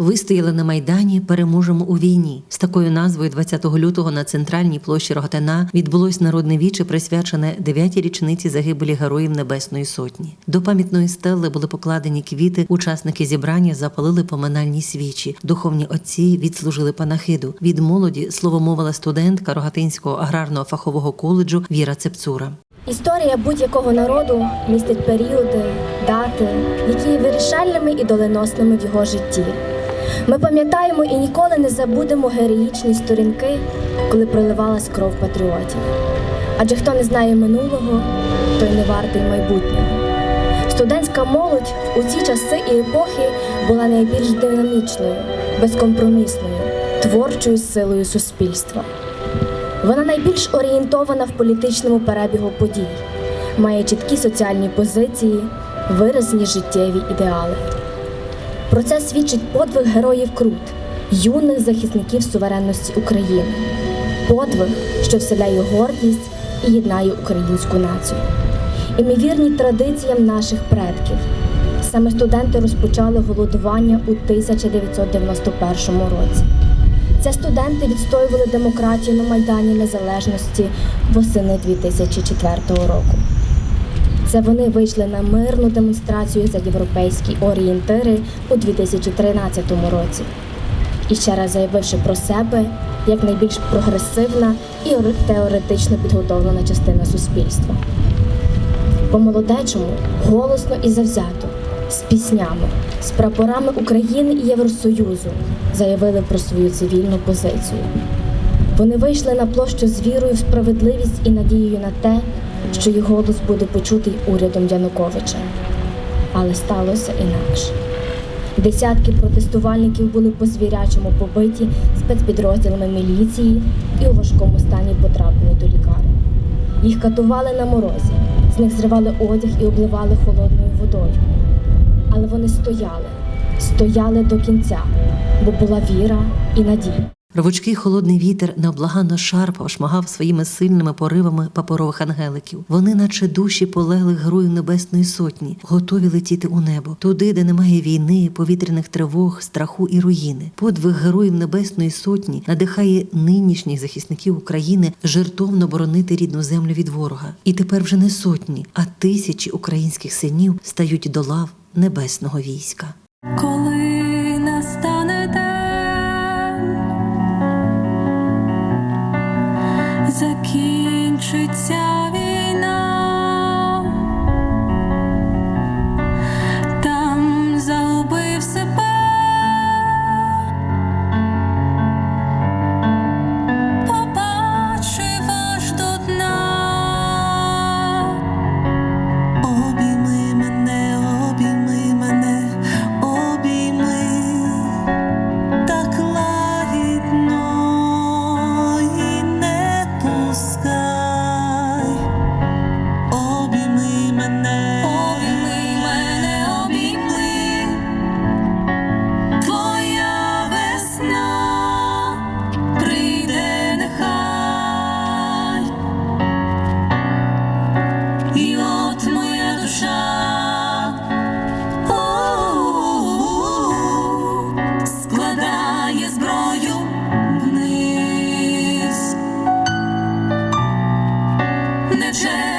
Вистояли на майдані, переможемо у війні. З такою назвою 20 лютого на центральній площі Рогатина відбулось народне віче, присвячене 9-й річниці загибелі героїв Небесної Сотні. До пам'ятної стели були покладені квіти. Учасники зібрання запалили поминальні свічі. Духовні отці відслужили панахиду. Від молоді слово мовила студентка Рогатинського аграрного фахового коледжу Віра Цепцура. Історія будь-якого народу містить періоди, дати, які є вирішальними і доленосними в його житті. Ми пам'ятаємо і ніколи не забудемо героїчні сторінки, коли проливалась кров патріотів. Адже хто не знає минулого, той не вартий майбутнього. Студентська молодь у ці часи і епохи була найбільш динамічною, безкомпромісною, творчою силою суспільства. Вона найбільш орієнтована в політичному перебігу подій, має чіткі соціальні позиції, виразні життєві ідеали. Про це свідчить подвиг героїв Крут, юних захисників суверенності України, подвиг, що вселяє гордість і єднає українську націю. І ми вірні традиціям наших предків. Саме студенти розпочали голодування у 1991 році. Це студенти відстоювали демократію на Майдані Незалежності восени 2004 року. Це вони вийшли на мирну демонстрацію за європейські орієнтири у 2013 році. І ще раз заявивши про себе як найбільш прогресивна і теоретично підготовлена частина суспільства. По-молодечому, голосно і завзято, з піснями, з прапорами України і Євросоюзу заявили про свою цивільну позицію. Вони вийшли на площу з вірою в справедливість і надією на те, що їх голос буде почутий урядом Януковича. Але сталося інакше. Десятки протестувальників були по-звірячому побиті спецпідрозділами міліції і у важкому стані потрапили до лікарень. Їх катували на морозі, з них зривали одяг і обливали холодною водою. Але вони стояли, стояли до кінця, бо була віра і надія. Рвучкий холодний вітер необлаганно шарпав, шмагав своїми сильними поривами паперових ангеликів. Вони, наче душі полеглих героїв Небесної Сотні, готові летіти у небо, туди, де немає війни, повітряних тривог, страху і руїни. Подвиг героїв Небесної Сотні надихає нинішніх захисників України жертовно боронити рідну землю від ворога. І тепер вже не сотні, а тисячі українських синів стають до лав небесного війська. пишеться. attention.